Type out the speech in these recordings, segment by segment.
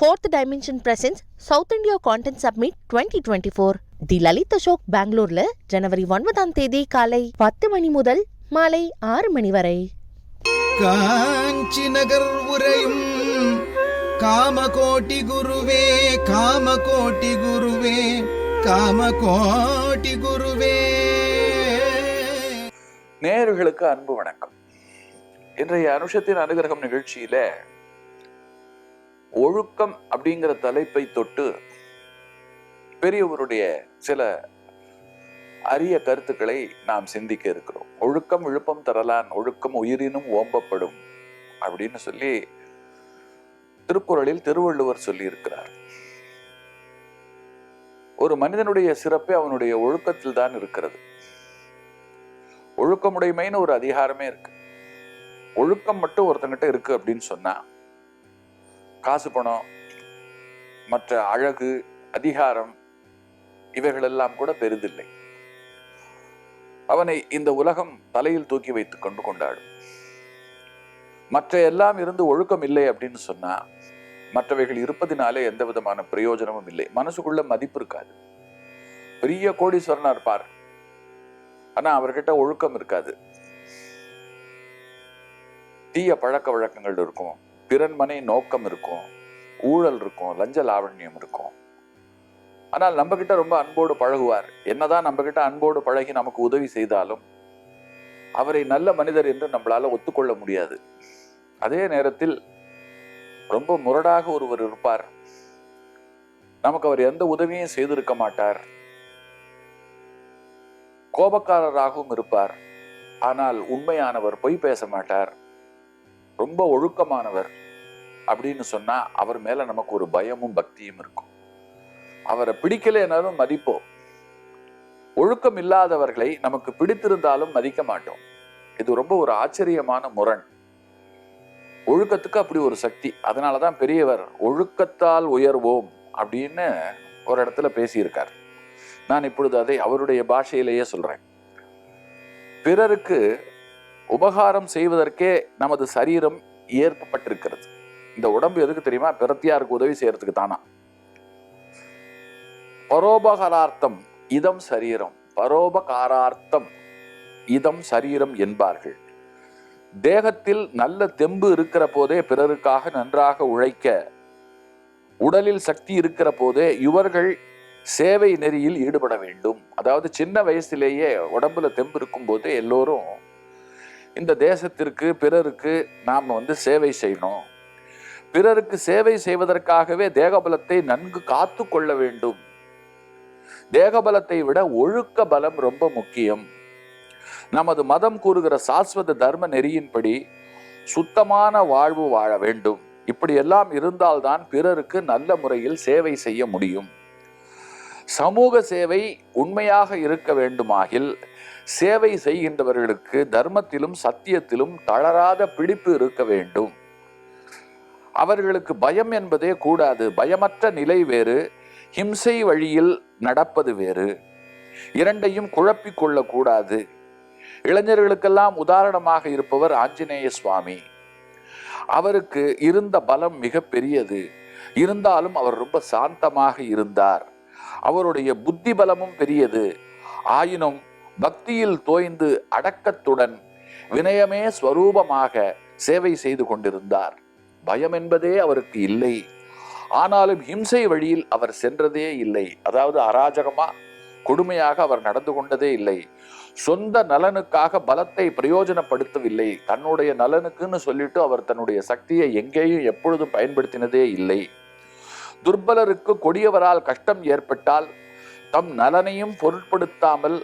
Fourth Dimension presents South India Content Summit 2024. The Lalit Ashok பெங்களூர்ல ஜனவரி ஒன்பதாம் தேதி காலை பத்து மணி முதல் மாலை ஆறு மணி வரை. காஞ்சி நகர் உரையும் காமகோட்டி குருவே காமகோட்டி குருவே காமகோட்டி குருவே. நேயர்களுக்கு அன்பு வணக்கம். இன்றைய அனுஷத்தின் அனுகிரகம் நிகழ்ச்சியில ஒழுக்கம் அப்படிங்கிற தலைப்பை தொட்டு பெரியவருடைய சில அரிய கருத்துக்களை நாம் சிந்திக்க இருக்கிறோம். ஒழுக்கம் விழுப்பம் தரலான் ஒழுக்கம் உயிரினும் ஓம்பப்படும் அப்படின்னு சொல்லி திருக்குறளில் திருவள்ளுவர் சொல்லியிருக்கிறார். ஒரு மனிதனுடைய சிறப்பே அவனுடைய ஒழுக்கத்தில் தான் இருக்கிறது. ஒழுக்கமுடைமைன்னு ஒரு அதிகாரமே இருக்கு. ஒழுக்கம் மட்டும் ஒருத்தங்கிட்ட இருக்கு அப்படின்னு சொன்னா காசு பணம் மற்ற அழகு அதிகாரம் இவைகளெல்லாம் கூட பெரிதில்லை. அவனை இந்த உலகம் தலையில் தூக்கி வைத்துக் கொண்டு கொண்டாடும். மற்ற எல்லாம் இருந்து ஒழுக்கம் இல்லை அப்படின்னு சொன்னா மற்றவைகள் இருப்பதினாலே எந்த விதமான பிரயோஜனமும் இல்லை. மனசுக்குள்ள மதிப்பு இருக்காது. பெரிய கோடீஸ்வரனா இருப்பார் ஆனா அவர்கிட்ட ஒழுக்கம் இருக்காது. தீய பழக்க வழக்கங்கள் இருக்கும். பிறன்மனை நோக்கம் இருக்கும் ஊழல் இருக்கும் லஞ்ச லாவண்யம் இருக்கும். ஆனால் நம்ம கிட்ட ரொம்ப அன்போடு பழகுவார். என்னதான் நம்ம கிட்ட அன்போடு பழகி நமக்கு உதவி செய்தாலும் அவரை நல்ல மனிதர் என்று நம்மளால ஒத்துக்கொள்ள முடியாது. அதே நேரத்தில் ரொம்ப முரடாக ஒருவர் இருப்பார். நமக்கு அவர் எந்த உதவியும் செய்திருக்க மாட்டார். கோபக்காரராகவும் இருப்பார். ஆனால் உண்மையானவர் பொய் பேச மாட்டார். ரொம்ப ஒழுக்கமானவர் அப்படின்னு சொன்னா அவர் மேல நமக்கு ஒரு பயமும் பக்தியும் இருக்கும். அவரை பிடிக்கலைனாலும் மதிப்போம். ஒழுக்கம் இல்லாதவர்களை நமக்கு பிடித்திருந்தாலும் மதிக்க மாட்டோம். இது ரொம்ப ஒரு ஆச்சரியமான முரண். ஒழுக்கத்துக்கு அப்படி ஒரு சக்தி. அதனாலதான் பெரியவர் ஒழுக்கத்தால் உயர்வோம் அப்படின்னு ஒரு இடத்துல பேசியிருக்கார். நான் இப்பொழுது அதை அவருடைய பாஷையிலேயே சொல்றேன். பிறருக்கு உபகாரம் செய்வதற்கே நமது சரீரம் ஏற்பட்டிருக்கிறது இந்த உடம்பு எதுக்கு தெரியுமா? பிரத்தியாருக்கு உதவி செய்யறதுக்கு தானா. பரோபகாரார்த்தம் இதம் சரீரம். பரோபகாரார்த்தம் இதம் சரீரம் என்பார்கள். தேகத்தில் நல்ல தெம்பு இருக்கிற போதே பிறருக்காக நன்றாக உழைக்க உடலில் சக்தி இருக்கிற போதே இவர்கள் சேவை நெறியில் ஈடுபட வேண்டும். அதாவது சின்ன வயசுலேயே உடம்புல தெம்பு இருக்கும் போதே எல்லோரும் இந்த தேசத்திற்கு பிறருக்கு நாம் வந்து சேவை செய்யணும். பிறருக்கு சேவை செய்வதற்காகவே தேகபலத்தை நன்கு காத்து கொள்ள வேண்டும். தேகபலத்தை விட ஒழுக்க பலம் ரொம்ப முக்கியம். நமது மதம் கூறுகிற சாஸ்வத தர்ம நெறியின்படி சுத்தமான வாழ்வு வாழ வேண்டும். இப்படி எல்லாம் இருந்தால்தான் பிறருக்கு நல்ல முறையில் சேவை செய்ய முடியும். சமூக சேவை உண்மையாக இருக்க வேண்டுமாகில் சேவை செய்கின்றவர்களுக்கு தர்மத்திலும் சத்தியத்திலும் தளராத பிடிப்பு இருக்க வேண்டும். அவர்களுக்கு பயம் என்பதே கூடாது. பயமற்ற நிலை வேறு. ஹிம்சை வழியில் நடப்பது வேறு. இரண்டையும் குழப்பிக் கொள்ளக்கூடாது. இளைஞர்களுக்கெல்லாம் உதாரணமாக இருப்பவர் ஆஞ்சநேய சுவாமி. அவருக்கு இருந்த பலம் மிக பெரியது. இருந்தாலும் அவர் ரொம்ப சாந்தமாக இருந்தார். அவருடைய புத்தி பலமும் பெரியது. ஆயினும் பக்தியில் தோய்ந்து அடக்கத்துடன் வினயமே ஸ்வரூபமாக சேவை செய்து கொண்டிருந்தார். பயம் என்பதே அவருக்கு இல்லை. ஆனாலும் ஹிம்சை வழியில் அவர் சென்றதே இல்லை. அதாவது அராஜகமா கொடுமையாக அவர் நடந்து கொண்டதே இல்லை. சொந்த நலனுக்காக பலத்தை பிரயோஜனப்படுத்தவில்லை. தன்னுடைய நலனுக்குன்னு சொல்லிட்டு அவர் தன்னுடைய சக்தியை எங்கேயும் எப்பொழுதும் பயன்படுத்தினதே இல்லை. துர்பலருக்கு கொடியவரால் கஷ்டம் ஏற்பட்டால் தம் நலனையும் பொருட்படுத்தாமல்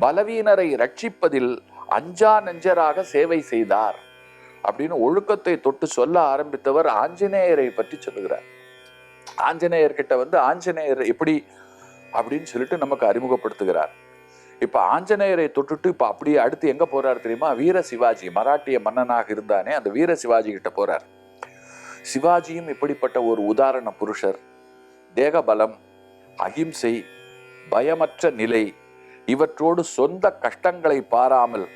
பலவீனரை ரட்சிப்பதில் அஞ்சா நெஞ்சராக சேவை செய்தார் அப்படின்னு ஒழுக்கத்தை தொட்டு சொல்ல ஆரம்பித்தவர் ஆஞ்சநேயரை பற்றி சொல்லுகிறார். ஆஞ்சநேயர் கிட்ட வந்து ஆஞ்சநேயர் எப்படி அப்படின்னு சொல்லிட்டு நமக்கு அறிமுகப்படுத்துகிறார். இப்ப ஆஞ்சநேயரை தொட்டுட்டு இப்ப அப்படியே அடுத்து எங்க போறாரு தெரியுமா? வீர சிவாஜி மராட்டிய மன்னனாக இருந்தானே அந்த வீர சிவாஜி கிட்ட போறார். சிவாஜியும் இப்படிப்பட்ட ஒரு உதாரண புருஷர். தேகபலம் அகிம்சை பயமற்ற நிலை இவற்றோடு சொந்த கஷ்டங்களை பாராமல்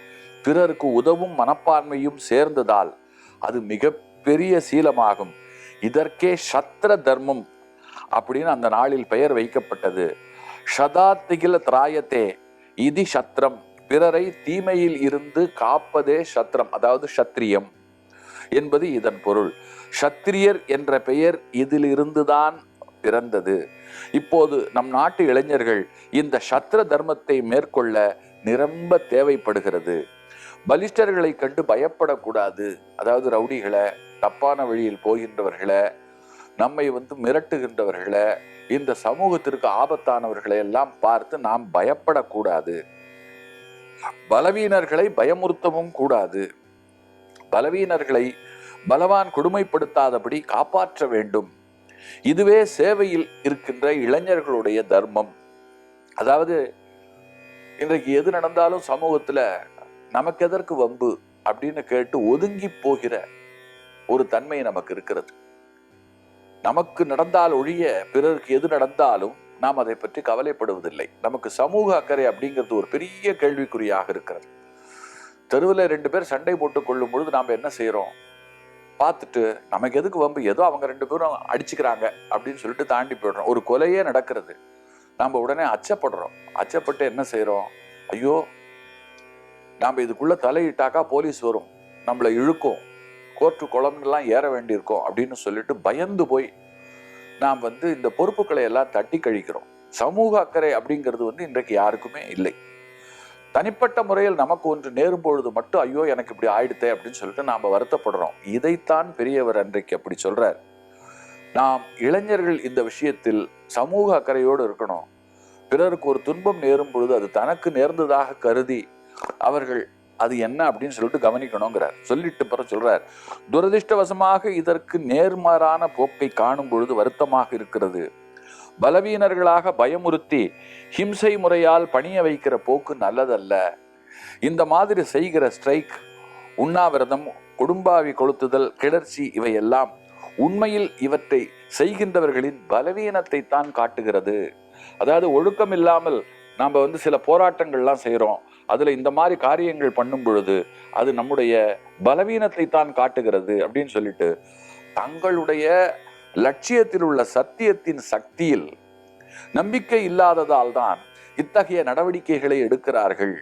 பிறருக்கு உதவும் மனப்பான்மையும் சேர்ந்ததால் அது மிகப்பெரிய சீலமாகும். இதற்கே சத்திர தர்மம் அப்படின்னு அந்த நாளில் பெயர் வைக்கப்பட்டது. ஷதாத்திகில திராயத்தே இதி சத்திரம். பிறரை தீமையில் இருந்து காப்பதே சத்திரம் அதாவது சத்திரியம் என்பது இதன் பொருள். சத்திரியர் என்ற பெயர் இதிலிருந்துதான் பிறந்தது. இப்போது நம் நாட்டு இளைஞர்கள் இந்த சத்திர தர்மத்தை மேற்கொள்ள நிரம்ப தேவைப்படுகிறது. பலிஷ்டர்களை கண்டு பயப்படக்கூடாது. அதாவது ரவுடிகளை தப்பான வழியில் போகின்றவர்களை நம்மை வந்து மிரட்டுகின்றவர்களை இந்த சமூகத்திற்கு ஆபத்தானவர்களை எல்லாம் பார்த்து நாம் பயப்படக்கூடாது. பலவீனர்களை பயமுறுத்தவும் கூடாது. பலவீனர்களை பலவான் கொடுமைப்படுத்தாதபடி காப்பாற்ற வேண்டும். இதுவே சேவையில் இருக்கின்ற இளைஞர்களுடைய தர்மம். அதாவது இன்றைக்கு எது நடந்தாலும் சமூகத்துல நமக்கு எதற்கு வம்பு அப்படின்னு கேட்டு ஒதுங்கி போகிற ஒரு தன்மை நமக்கு இருக்கிறது. நமக்கு நடந்தால் ஒழிய பிறருக்கு எது நடந்தாலும் நாம் அதை பற்றி கவலைப்படுவதில்லை. நமக்கு சமூக அக்கறை அப்படிங்கிறது ஒரு பெரிய கேள்விக்குறியாக இருக்கிறது. தெருவில் ரெண்டு பேர் சண்டை போட்டு கொள்ளும் பொழுது நாம் என்ன செய்கிறோம் பார்த்துட்டு நமக்கு எதுக்கு வம்பு? ஏதோ அவங்க ரெண்டு பேரும் அடிச்சுக்கிறாங்க அப்படின்னு சொல்லிட்டு தாண்டி போயிடுறோம். ஒரு கொலையே நடக்கிறது. நாம் உடனே அச்சப்படுறோம். அச்சப்பட்டு என்ன செய்கிறோம் ஐயோ நாம் இதுக்குள்ளே தலையிட்டாக்கா போலீஸ் வரும். நம்மளை இழுக்கும். கோர்ட்டு குளம்லாம் ஏற வேண்டியிருக்கோம் அப்படின்னு சொல்லிட்டு பயந்து போய் நாம் வந்து இந்த பொறுப்புகளை எல்லாம் தட்டி கழிக்கிறோம். சமூக அக்கறை அப்படிங்கிறது வந்து இன்றைக்கு யாருக்குமே இல்லை. தனிப்பட்ட முறையில் நமக்கு ஒன்று நேரும் பொழுது மட்டும் ஐயோ எனக்கு இப்படி ஆயிடுத்தே அப்படின்னு சொல்லிட்டு நாம வருத்தப்படுறோம். இதைத்தான் பெரியவர் அன்றைக்கு அப்படி சொல்றார். நாம் இளைஞர்கள் இந்த விஷயத்தில் சமூக அக்கறையோடு இருக்கணும். பிறருக்கு ஒரு துன்பம் நேரும் பொழுது அது தனக்கு நேர்ந்ததாக கருதி அவர்கள் அது என்ன அப்படின்னு சொல்லிட்டு கவனிக்கணுங்கிறார். சொல்லிட்டு பிறகு சொல்றார் துரதிர்ஷ்டவசமாக இதற்கு நேர்மாறான போக்கை காணும் பொழுது வருத்தமாக இருக்கிறது. பலவீனர்களாக பயமுறுத்தி ஹிம்சை முறையால் பணிய வைக்கிற போக்கு நல்லதல்ல. இந்த மாதிரி செய்கிற ஸ்ட்ரைக் உண்ணாவிரதம் கொடும்பாவி கொளுத்துதல் கிளர்ச்சி இவையெல்லாம் உண்மையில் இவற்றை செய்கின்றவர்களின் பலவீனத்தை தான் காட்டுகிறது. அதாவது ஒழுக்கம் இல்லாமல் நாம் வந்து சில போராட்டங்கள்லாம் செய்கிறோம் அதில் இந்த மாதிரி காரியங்கள் பண்ணும் பொழுது அது நம்முடைய பலவீனத்தை தான் காட்டுகிறது அப்படின்னு சொல்லிட்டு தங்களுடைய லட்சியத்தில் உள்ள சத்தியத்தின் சக்தியில் நம்பிக்கை இல்லாததால் தான் இத்தகைய நடவடிக்கைகளை எடுக்கிறார்கள்.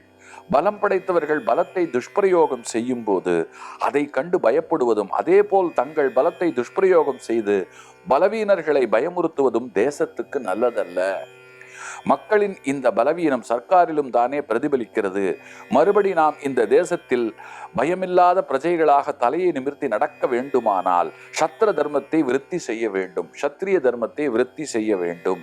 பலம் படைத்தவர்கள் பலத்தை துஷ்பிரயோகம் செய்யும் போது அதை கண்டு பயப்படுவதும் அதேபோல் தங்கள் பலத்தை துஷ்பிரயோகம் செய்து பலவீனர்களை பயமுறுத்துவதும் தேசத்துக்கு நல்லதல்ல. மக்களின் இந்த பலவீனம் சர்க்காரிலும் தானே பிரதிபலிக்கிறது. மறுபடி நாம் இந்த தேசத்தில் பயமில்லாத பிரஜைகளாக தலையை நிமிர்த்தி நடக்க வேண்டுமானால் சத்திர தர்மத்தை விருத்தி செய்ய வேண்டும். சத்திரிய தர்மத்தை விருத்தி செய்ய வேண்டும்.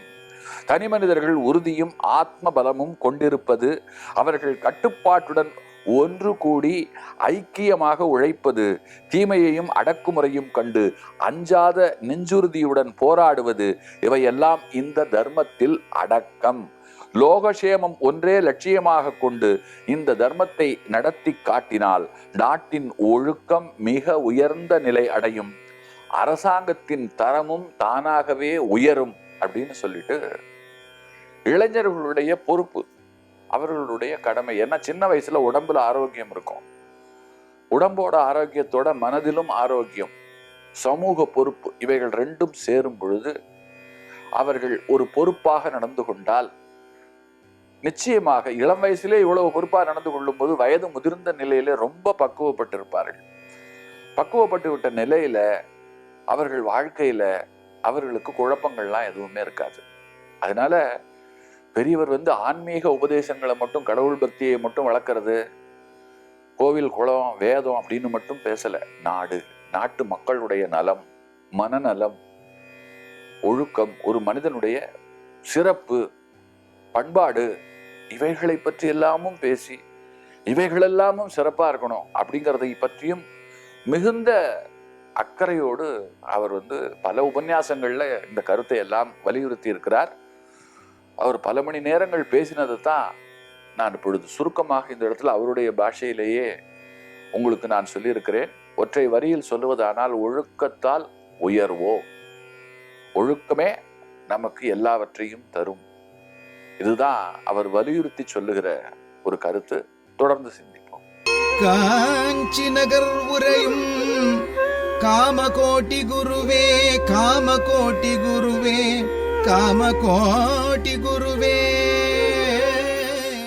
தனி மனிதர்கள் உறுதியும் ஆத்ம பலமும் கொண்டிருப்பது அவர்கள் கட்டுப்பாட்டுடன் ஒன்று கூடி ஐக்கியமாக உழைப்பது தீமையையும் அடக்குமுறையும் கண்டு அஞ்சாத நெஞ்சுறுதியுடன் போராடுவது இவையெல்லாம் இந்த தர்மத்தில் அடக்கம். லோகசேமம் ஒன்றே லட்சியமாக கொண்டு இந்த தர்மத்தை நடத்தி காட்டினால் நாட்டின் ஒழுக்கம் மிக உயர்ந்த நிலை அடையும். அரசாங்கத்தின் தரமும் தானாகவே உயரும் அப்படின்னு சொல்லிட்டு இளைஞர்களுடைய பொறுப்பு. அவர்களுடைய கடமை. ஏன்னா சின்ன வயசுல உடம்புல ஆரோக்கியம் இருக்கும். உடம்போட ஆரோக்கியத்தோட மனதிலும் ஆரோக்கியம். சமூக பொறுப்பு இவைகள் ரெண்டும் சேரும் பொழுது அவர்கள் ஒரு பொறுப்பாக நடந்து கொண்டால் நிச்சயமாக இளம் வயசிலே இவ்வளவு பொறுப்பாக நடந்து கொள்ளும் போது வயது முதிர்ந்த நிலையில ரொம்ப பக்குவப்பட்டிருப்பார்கள். பக்குவப்பட்டு விட்ட நிலையில அவர்கள் வாழ்க்கையில அவர்களுக்கு குழப்பங்கள்லாம் எதுவுமே இருக்காது. அதனால பெரியவர் வந்து ஆன்மீக உபதேசங்களை மட்டும் கடவுள் பக்தியை மட்டும் வளர்க்கறது கோவில் குளம் வேதம் அப்படின்னு மட்டும் பேசல. நாடு நாட்டு மக்களுடைய நலம் மனநலம் ஒழுக்கம் ஒரு மனிதனுடைய சிறப்பு பண்பாடு இவைகளை பற்றி எல்லாமும் பேசி இவைகளெல்லாமும் சிறப்பாக இருக்கணும் அப்படிங்கிறதை பற்றியும் மிகுந்த அக்கறையோடு அவர் வந்து பல உபன்யாசங்களில் இந்த கருத்தை எல்லாம் வலியுறுத்தி இருக்கிறார். அவர் பல மணி நேரங்கள் பேசினதை தான் நான் இப்பொழுது சுருக்கமாக இந்த இடத்துல அவருடைய பாஷையிலேயே உங்களுக்கு நான் சொல்லியிருக்கிறேன். ஒற்றை வரியில் சொல்லுவதானால் ஒழுக்கத்தால் உயர்வோ. ஒழுக்கமே நமக்கு எல்லாவற்றையும் தரும். இதுதான் அவர் வலியுறுத்தி சொல்லுகிற ஒரு கருத்து. தொடர்ந்து சிந்திப்போம். காஞ்சி நகர் உரையும் காமகோட்டி குருவே காமகோட்டி குருவே. காமகோட்டி குருவே